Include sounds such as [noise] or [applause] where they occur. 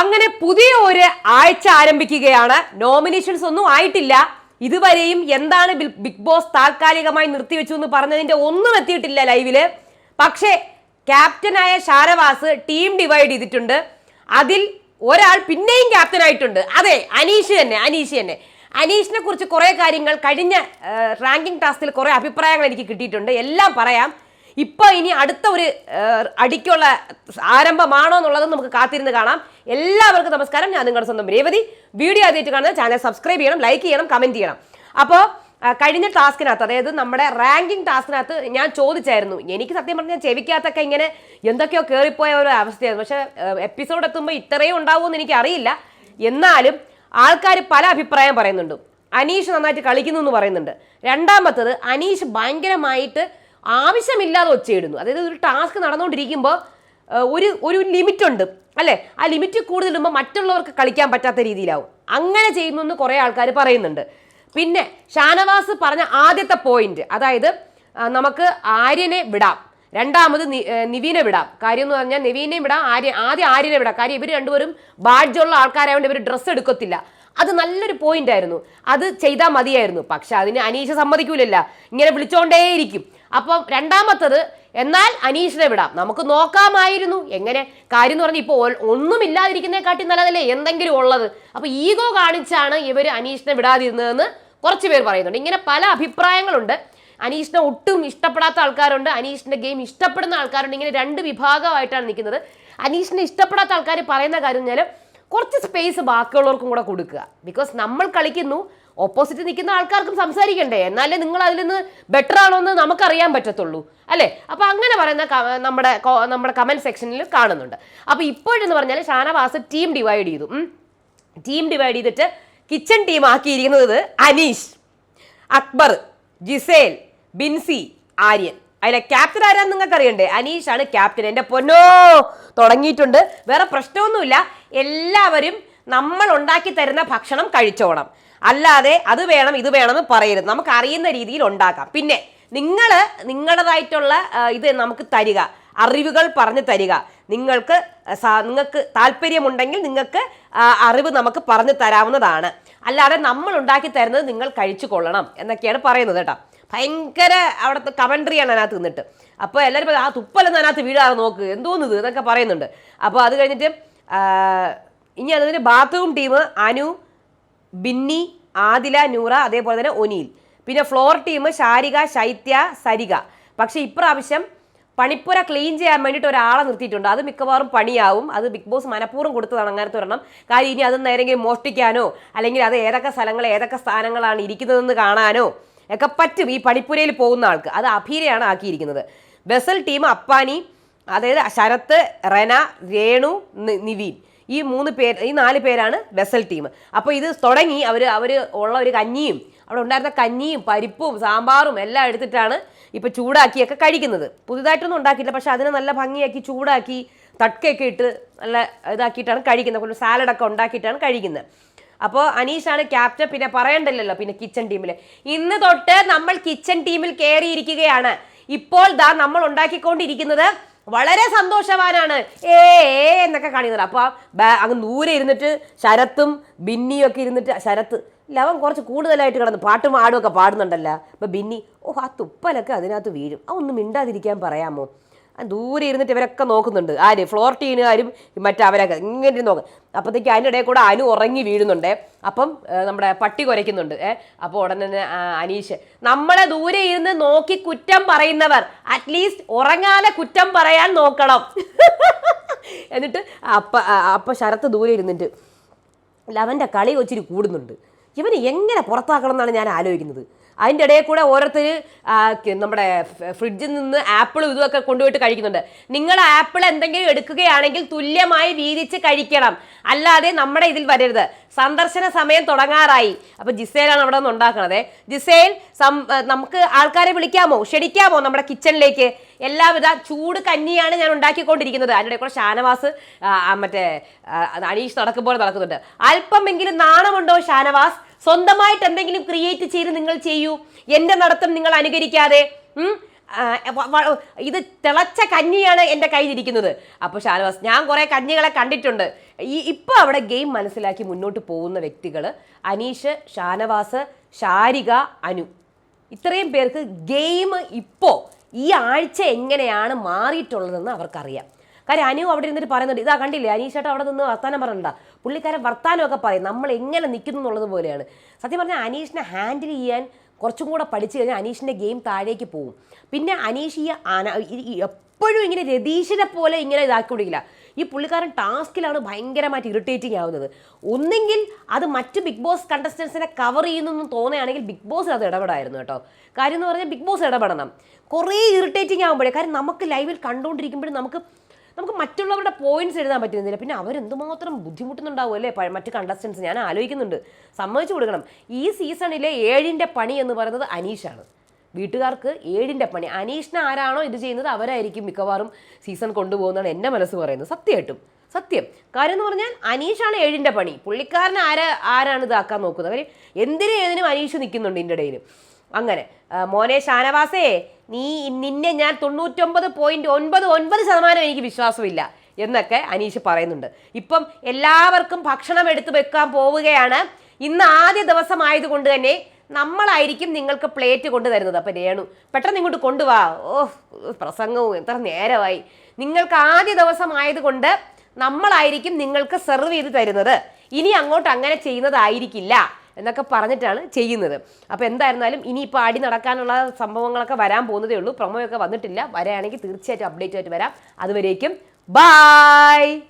അങ്ങനെ പുതിയ ഒരു ആഴ്ച ആരംഭിക്കുകയാണ്. നോമിനേഷൻസ് ഒന്നും ആയിട്ടില്ല. ഇതുവരെയും എന്താണ് ബിഗ് ബോസ് താൽക്കാലികമായി നിർത്തിവെച്ചു എന്ന് പറഞ്ഞതിന്റെ ഒന്നും എത്തിയിട്ടില്ല ലൈവിൽ പക്ഷേ ക്യാപ്റ്റനായ ഷാരവാസ് ടീം ഡിവൈഡ് ചെയ്തിട്ടുണ്ട്. അതിൽ ഒരാൾ പിന്നെയും ക്യാപ്റ്റൻ ആയിട്ടുണ്ട്. അതെ അനീഷ് തന്നെ അനീഷ് തന്നെ. അനീഷിനെ കുറിച്ച് കുറേ കാര്യങ്ങൾ കഴിഞ്ഞ റാങ്കിംഗ് ടാസ്കിൽ കുറേ അഭിപ്രായങ്ങൾ എനിക്ക് കിട്ടിയിട്ടുണ്ട്. എല്ലാം പറയാം. ഇപ്പൊ ഇനി അടുത്ത ഒരു അടിക്കുള്ള ആരംഭമാണോ എന്നുള്ളത് നമുക്ക് കാത്തിരുന്ന് കാണാം. എല്ലാവർക്കും നമസ്കാരം. ഞാൻ നിങ്ങളുടെ സ്വന്തം രേവതി. വീഡിയോ ആദ്യമായിട്ട് കാണുന്ന ചാനൽ സബ്സ്ക്രൈബ് ചെയ്യണം ലൈക്ക് ചെയ്യണം കമന്റ് ചെയ്യണം. അപ്പോൾ കഴിഞ്ഞ ടാസ്കിനകത്ത് അതായത് നമ്മുടെ റാങ്കിങ് ടാസ്കിനകത്ത് ഞാൻ ചോദിച്ചായിരുന്നു. എനിക്ക് സത്യം പറഞ്ഞാൽ ചെവിക്കകത്തൊക്കെ ഇങ്ങനെ എന്തൊക്കെയോ കയറിപ്പോയ ഒരു അവസ്ഥയായിരുന്നു. പക്ഷേ എപ്പിസോഡ് എത്തുമ്പോൾ ഇത്രയും ഉണ്ടാവുമെന്ന് എനിക്ക് അറിയില്ല. എന്നാലും ആൾക്കാർ പല അഭിപ്രായം പറയുന്നുണ്ട്. അനീഷ് നന്നായിട്ട് കളിക്കുന്നു എന്ന് പറയുന്നുണ്ട്. രണ്ടാമത്തത് അനീഷ് ഭയങ്കരമായിട്ട് ആവശ്യമില്ലാതെ ഒച്ചയിടുന്നു. അതായത് ഒരു ടാസ്ക് നടന്നുകൊണ്ടിരിക്കുമ്പോൾ ഒരു ഒരു ലിമിറ്റ് ഉണ്ട്. അല്ലേ? ആ ലിമിറ്റ് കൂടുതലിടുമ്പോൾ മറ്റുള്ളവർക്ക് കളിക്കാൻ പറ്റാത്ത രീതിയിലാവും. അങ്ങനെ ചെയ്യുന്നു കുറേ ആൾക്കാർ പറയുന്നുണ്ട്. പിന്നെ ഷാനവാസ് പറഞ്ഞ ആദ്യത്തെ പോയിന്റ് അതായത് നമുക്ക് ആര്യനെ വിടാം. രണ്ടാമത് നിവീനെ വിടാം. കാര്യം എന്ന് പറഞ്ഞാൽ നിവീനെയും വിടാം ആര്യ ആദ്യം ആര്യനെ വിടാം. കാര്യം ഇവർ രണ്ടുപേരും ബാഡ്ജുള്ള ആൾക്കാരായതുകൊണ്ട് ഇവർ ഡ്രസ്സ് എടുക്കത്തില്ല. അത് നല്ലൊരു പോയിന്റ് ആയിരുന്നു. അത് ചെയ്താൽ മതിയായിരുന്നു. പക്ഷെ അതിന് അനീഷ സമ്മതിക്കൂലല്ല. ഇങ്ങനെ വിളിച്ചോണ്ടേയിരിക്കും. അപ്പം രണ്ടാമത്തത് എന്നാൽ അനീഷിനെ വിടാം. നമുക്ക് നോക്കാമായിരുന്നു. എങ്ങനെ? കാര്യം എന്ന് പറഞ്ഞാൽ ഇപ്പോൾ കാട്ടി നല്ലതല്ലേ? എന്തെങ്കിലും ഉള്ളത്. അപ്പോൾ ഈഗോ കാണിച്ചാണ് ഇവർ അനീഷിനെ വിടാതിരുന്നതെന്ന് കുറച്ച് പേർ പറയുന്നുണ്ട്. ഇങ്ങനെ പല അഭിപ്രായങ്ങളുണ്ട്. അനീഷിനെ ഒട്ടും ഇഷ്ടപ്പെടാത്ത ആൾക്കാരുണ്ട്. അനീഷിന്റെ ഗെയിം ഇഷ്ടപ്പെടുന്ന ആൾക്കാരുണ്ട്. ഇങ്ങനെ രണ്ട് വിഭാഗമായിട്ടാണ് നിൽക്കുന്നത്. അനീഷിനെ ഇഷ്ടപ്പെടാത്ത ആൾക്കാർ പറയുന്ന കാര്യം കുറച്ച് സ്പേസ് ബാക്കിയുള്ളവർക്കും കൂടെ കൊടുക്കുക. ബിക്കോസ് നമ്മൾ കളിക്കുന്നു ഓപ്പോസിറ്റ് നിൽക്കുന്ന ആൾക്കാർക്കും സംസാരിക്കണ്ടേ? എന്നാലേ നിങ്ങൾ അതിൽ നിന്ന് ബെറ്റർ ആണോ എന്ന് നമുക്കറിയാൻ പറ്റത്തുള്ളൂ. അല്ലേ? അപ്പോൾ അങ്ങനെ പറയുന്ന നമ്മുടെ നമ്മുടെ കമന്റ് സെക്ഷനിൽ കാണുന്നുണ്ട്. അപ്പോൾ ഇപ്പോഴെന്ന് പറഞ്ഞാൽ ഷാനവാസ് ടീം ഡിവൈഡ് ചെയ്തു. ടീം ഡിവൈഡ് ചെയ്തിട്ട് കിച്ചൺ ടീം ആക്കിയിരിക്കുന്നത് അനീഷ് അക്ബർ ജിസേൽ ബിൻസി ആര്യൻ. അതിലെ ക്യാപ്റ്റൻ ആരാന്ന് നിങ്ങൾക്ക് അറിയണ്ടേ അനീഷാണ് ക്യാപ്റ്റൻ എന്റെ പൊന്നോ! തുടങ്ങിയിട്ടുണ്ട്. വേറെ പ്രശ്നമൊന്നുമില്ല. എല്ലാവരും നമ്മൾ ഉണ്ടാക്കി തരുന്ന ഭക്ഷണം കഴിച്ചോണം. അല്ലാതെ അത് വേണം ഇത് വേണമെന്ന് പറയരുത്. നമുക്ക് അറിയുന്ന രീതിയിൽ ഉണ്ടാക്കാം. പിന്നെ നിങ്ങൾ നിങ്ങളുടേതായിട്ടുള്ള ഇത് നമുക്ക് തരിക. അറിവുകൾ പറഞ്ഞു തരിക. നിങ്ങൾക്ക് നിങ്ങൾക്ക് താല്പര്യമുണ്ടെങ്കിൽ നിങ്ങൾക്ക് അറിവ് നമുക്ക് പറഞ്ഞു തരാവുന്നതാണ്. അല്ലാതെ നമ്മൾ ഉണ്ടാക്കി തരുന്നത് നിങ്ങൾ കഴിച്ചു കൊള്ളണം എന്നൊക്കെയാണ് പറയുന്നത് കേട്ടോ. ഭയങ്കര അവിടുത്തെ കമൻട്രിയാണ് അതിനകത്ത് നിന്നിട്ട്. അപ്പോൾ എല്ലാവരും ആ തുപ്പലൊന്നും അതിനകത്ത് വീഴാതെ നോക്ക്. എന്തോന്നത് എന്നൊക്കെ പറയുന്നുണ്ട്. അപ്പോൾ അത് കഴിഞ്ഞിട്ട് ഇനി അതിന് ബാത്റൂം ടീം അനു ബിന്നി ആദില നൂറ അതേപോലെ തന്നെ ഒനിയിൽ പിന്നെ ഫ്ലോർ ടീം ശാരിക ശൈത്യ സരിക പക്ഷേ ഇപ്രാവശ്യം പണിപ്പുര ക്ലീൻ ചെയ്യാൻ വേണ്ടിയിട്ട് ഒരാളെ നിർത്തിയിട്ടുണ്ട്. അത് മിക്കവാറും പണിയാവും. അത് ബിഗ് ബോസ് മനഃപൂർവം കൊടുത്തതാണ് അങ്ങനത്തെ ഒരെണ്ണം. കാര്യം ഇനി അത് നേരെങ്കിലും മോഷ്ടിക്കാനോ അല്ലെങ്കിൽ അത് ഏതൊക്കെ സ്ഥലങ്ങൾ ഏതൊക്കെ സ്ഥാനങ്ങളാണ് ഇരിക്കുന്നതെന്ന് കാണാനോ ഒക്കെ പറ്റും ഈ പണിപ്പുരയിൽ പോകുന്ന ആൾക്ക്. അത് അഭീരയാണ് ആക്കിയിരിക്കുന്നത്. ബസൽ ടീം അപ്പാനി അതായത് ശരത്ത് റെന രേണു നിവീൻ. ഈ മൂന്ന് പേര് ഈ നാല് പേരാണ് വെസൽ ടീം. അപ്പോൾ ഇത് തുടങ്ങി അവർ അവർ ഉള്ള ഒരു കഞ്ഞിയും അവിടെ ഉണ്ടായിരുന്ന കഞ്ഞിയും പരിപ്പും സാമ്പാറും എല്ലാം എടുത്തിട്ടാണ് ഇപ്പോൾ ചൂടാക്കിയൊക്കെ കഴിക്കുന്നത്. പുതുതായിട്ടൊന്നും ഉണ്ടാക്കിയില്ല പക്ഷേ അതിനെ നല്ല ഭംഗിയാക്കി ചൂടാക്കി തട്ടയൊക്കെ ഇട്ട് നല്ല ഇതാക്കിയിട്ടാണ് കഴിക്കുന്നത്. കുറച്ച് സാലഡൊക്കെ ഉണ്ടാക്കിയിട്ടാണ് കഴിക്കുന്നത്. അപ്പോൾ അനീഷാണ് ക്യാപ്റ്റൻ പിന്നെ പറയണ്ടല്ലോ പിന്നെ കിച്ചൺ ടീമിൽ ഇന്ന് തൊട്ട് നമ്മൾ കിച്ചൺ ടീമിൽ കയറിയിരിക്കുകയാണ് ഇപ്പോൾ ദാ നമ്മൾ ഉണ്ടാക്കിക്കൊണ്ടിരിക്കുന്നത് വളരെ സന്തോഷവാനാണ്. ഏ എന്നൊക്കെ കാണിക്കുന്നത് അപ്പോൾ അങ്ങ് ദൂരെ ഇരുന്നിട്ട് ശരത്തും ബിന്നിയും ഒക്കെ ഇരുന്നിട്ട് ശരത്ത് ലവൻ കുറച്ച് കൂടുതലായിട്ട് കിടന്ന് പാട്ടും ആടും ഒക്കെ പാടുന്നുണ്ടല്ലോ. അപ്പൊ ബിന്നി ഓ ആ തുപ്പലൊക്കെ അതിനകത്ത് വീഴും. ആ ഒന്ന് മിണ്ടാതിരിക്കാൻ പറയാമോ? ദൂരെ ഇരുന്നിട്ട് ഇവരൊക്കെ നോക്കുന്നുണ്ട്. ആര്? ഫ്ലോർ ടീനുകാരും മറ്റവരൊക്കെ ഇങ്ങനെ ഇരുന്ന് നോക്കും. അപ്പോഴത്തേക്ക് അതിന്റെ ഇടയിൽ കൂടെ അനു ഉറങ്ങി വീഴുന്നുണ്ട്. അപ്പം നമ്മുടെ പട്ടി കുരയ്ക്കുന്നുണ്ട്. ഏഹ് അപ്പോൾ ഉടനെ തന്നെ അനീഷ് നമ്മളെ ദൂരെ ഇരുന്ന് നോക്കി കുറ്റം പറയുന്നവർ അറ്റ്ലീസ്റ്റ് ഉറങ്ങാതെ കുറ്റം പറയാൻ നോക്കണം. [laughs] എന്നിട്ട് അപ്പ അപ്പം ശരത്ത് ദൂരെ ഇരുന്നിട്ട് ലവന്റെ കളി ഒച്ചിരി കൂടുന്നുണ്ട്. ഇവനെ എങ്ങനെ പുറത്താക്കണം എന്നാണ് ഞാൻ ആലോചിക്കുന്നത്. അതിന്റെ ഇടയിൽ കൂടെ ഓരോരുത്തർ നമ്മുടെ ഫ്രിഡ്ജിൽ നിന്ന് ആപ്പിളും ഇതുമൊക്കെ കൊണ്ടുപോയിട്ട് കഴിക്കുന്നുണ്ട്. നിങ്ങൾ ആപ്പിൾ എന്തെങ്കിലും എടുക്കുകയാണെങ്കിൽ തുല്യമായി വീതിച്ച് കഴിക്കണം. അല്ലാതെ നമ്മുടെ ഇതിൽ വരരുത്. സന്ദർശന സമയം തുടങ്ങാറായി. അപ്പോൾ ജിസേലാണ് അവിടെ നിന്ന് ഉണ്ടാക്കുന്നത് ജിസേൽ നമുക്ക് ആൾക്കാരെ വിളിക്കാമോ? ക്ഷണിക്കാമോ നമ്മുടെ കിച്ചണിലേക്ക്? എല്ലാവിധ ചൂട് കഞ്ഞിയാണ് ഞാൻ ഉണ്ടാക്കിക്കൊണ്ടിരിക്കുന്നത്. അതിന്റെ കൂടെ ഷാനവാസ് മറ്റേ അനീഷ് നടക്കുമ്പോൾ നടക്കുന്നുണ്ട്. അല്പമെങ്കിലും നാണമുണ്ടോ ഷാനവാസ്? സ്വന്തമായിട്ട് എന്തെങ്കിലും ക്രിയേറ്റ് ചെയ്ത് നിങ്ങൾ ചെയ്യൂ. എന്റെ നടത്തം നിങ്ങൾ അനുകരിക്കാതെ ഇത് തിളച്ച കഞ്ഞിയാണ് എന്റെ കയ്യിലിരിക്കുന്നത്. അപ്പോൾ ഷാനവാസ് ഞാൻ കുറേ കഞ്ഞികളെ കണ്ടിട്ടുണ്ട്. ഈ ഇപ്പോൾ അവിടെ ഗെയിം മനസ്സിലാക്കി മുന്നോട്ട് പോകുന്ന വ്യക്തികൾ അനീഷ് ഷാനവാസ് ഷാരിക അനു. ഇത്രയും പേർക്ക് ഗെയിം ഇപ്പോൾ ഈ ആഴ്ച എങ്ങനെയാണ് മാറിയിട്ടുള്ളതെന്ന് അവർക്കറിയാം. കാര്യം അനു അവിടെ ഇരുന്നിട്ട് പറയുന്നുണ്ട് ഇതാ കണ്ടില്ലേ അനീഷേട്ട അവിടെ നിന്ന് വർത്താനം പറയണ്ട പുള്ളിക്കാരൻ വർത്താനമൊക്കെ പറയും നമ്മൾ എങ്ങനെ നിൽക്കുന്നു എന്നുള്ളത് പോലെയാണ്. സത്യം പറഞ്ഞാൽ അനീഷിനെ ഹാൻഡിൽ ചെയ്യാൻ കുറച്ചും കൂടെ പഠിച്ചു കഴിഞ്ഞാൽ അനീഷിന്റെ ഗെയിം താഴേക്ക് പോകും. പിന്നെ അനീഷ് ഈ അന- ഈ- ഈ എപ്പോഴും ഇങ്ങനെ രതീഷിനെ പോലെ ഇങ്ങനെ ഇതാക്കിക്കൊണ്ടിരിക്കില്ല ഈ പുള്ളിക്കാരൻ ടാസ്കിലാണ് ഭയങ്കരമായിട്ട് ഇറിറ്റേറ്റിംഗ് ആവുന്നത്. ഒന്നെങ്കിൽ അത് മറ്റ് ബിഗ് ബോസ് കണ്ടസ്റ്റൻസിനെ കവർ ചെയ്യുന്നു തോന്നുകയാണെങ്കിൽ ബിഗ് ബോസ് അത് ഇടപെടായിരുന്നു കേട്ടോ. കാര്യം എന്ന് പറഞ്ഞാൽ ബിഗ് ബോസ് ഇടപെടണം. കുറേ ഇറിറ്റേറ്റിംഗ് ആകുമ്പോഴേ കാര്യം നമുക്ക് ലൈവിൽ കണ്ടുകൊണ്ടിരിക്കുമ്പോഴും നമുക്ക് നമുക്ക് മറ്റുള്ളവരുടെ പോയിന്റ്സ് എഴുതാൻ പറ്റുന്നില്ല. പിന്നെ അവരെന്തുമാത്രം ബുദ്ധിമുട്ടുന്നുണ്ടാവും അല്ലേ? മറ്റ് കണ്ടസ്റ്റൻസ് ഞാൻ ആലോചിക്കുന്നുണ്ട്. സമ്മതിച്ചു കൊടുക്കണം. ഈ സീസണിലെ ഏഴിന്റെ പണി എന്ന് പറയുന്നത് അനീഷാണ്. വീട്ടുകാർക്ക് ഏഴിന്റെ പണി. അനീഷിനെ ആരാണോ ഇത് ചെയ്യുന്നത് അവരായിരിക്കും മിക്കവാറും സീസൺ കൊണ്ടുപോകുന്നതാണ് എന്റെ മനസ്സ് പറയുന്നത്. സത്യമായിട്ടും. സത്യം. കാര്യം എന്ന് പറഞ്ഞാൽ അനീഷാണ് ഏഴിന്റെ പണി. പുള്ളിക്കാരൻ ആരാ ആരാണ് ഇതാക്കാൻ നോക്കുന്നത്? കാര്യം എന്തിനും ഏതിനും അനീഷ് നിൽക്കുന്നുണ്ട് ഇതിന്റെ ഇടയിൽ അങ്ങനെ. മോനെ ഷാനവാസേ നീ നിന്നെ ഞാൻ തൊണ്ണൂറ്റൊമ്പത് പോയിന്റ് ഒൻപത് ഒൻപത് ശതമാനം എനിക്ക് വിശ്വാസമില്ല എന്നൊക്കെ അനീഷ് പറയുന്നുണ്ട്. ഇപ്പം എല്ലാവർക്കും ഭക്ഷണം എടുത്തു വെക്കാൻ പോവുകയാണ്. ഇന്ന് ആദ്യ ദിവസമായതുകൊണ്ട് തന്നെ നമ്മളായിരിക്കും നിങ്ങൾക്ക് പ്ലേറ്റ് കൊണ്ടു തരുന്നത്. അപ്പം രേണു പെട്ടെന്ന് ഇങ്ങോട്ട് കൊണ്ടുവാ. ഓ പ്രസംഗവും എത്ര നേരമായി. നിങ്ങൾക്ക് ആദ്യ ദിവസമായതുകൊണ്ട് നമ്മളായിരിക്കും നിങ്ങൾക്ക് സെർവ് ചെയ്ത് തരുന്നത്. ഇനി അങ്ങോട്ട് അങ്ങനെ ചെയ്യുന്നതായിരിക്കില്ല. എന്നൊക്കെ പറഞ്ഞിട്ടാണ് ചെയ്യുന്നത്. അപ്പോൾ എന്തായിരുന്നാലും ഇനിയിപ്പോൾ അടി നടക്കാനുള്ള സംഭവങ്ങളൊക്കെ വരാൻ പോകുന്നതേ ഉള്ളൂ. പ്രൊമോയൊക്കെ വന്നിട്ടില്ല. വരാണെങ്കിൽ തീർച്ചയായിട്ടും അപ്ഡേറ്റ് ആയിട്ട് വരാം. അതുവരേക്കും ബായ്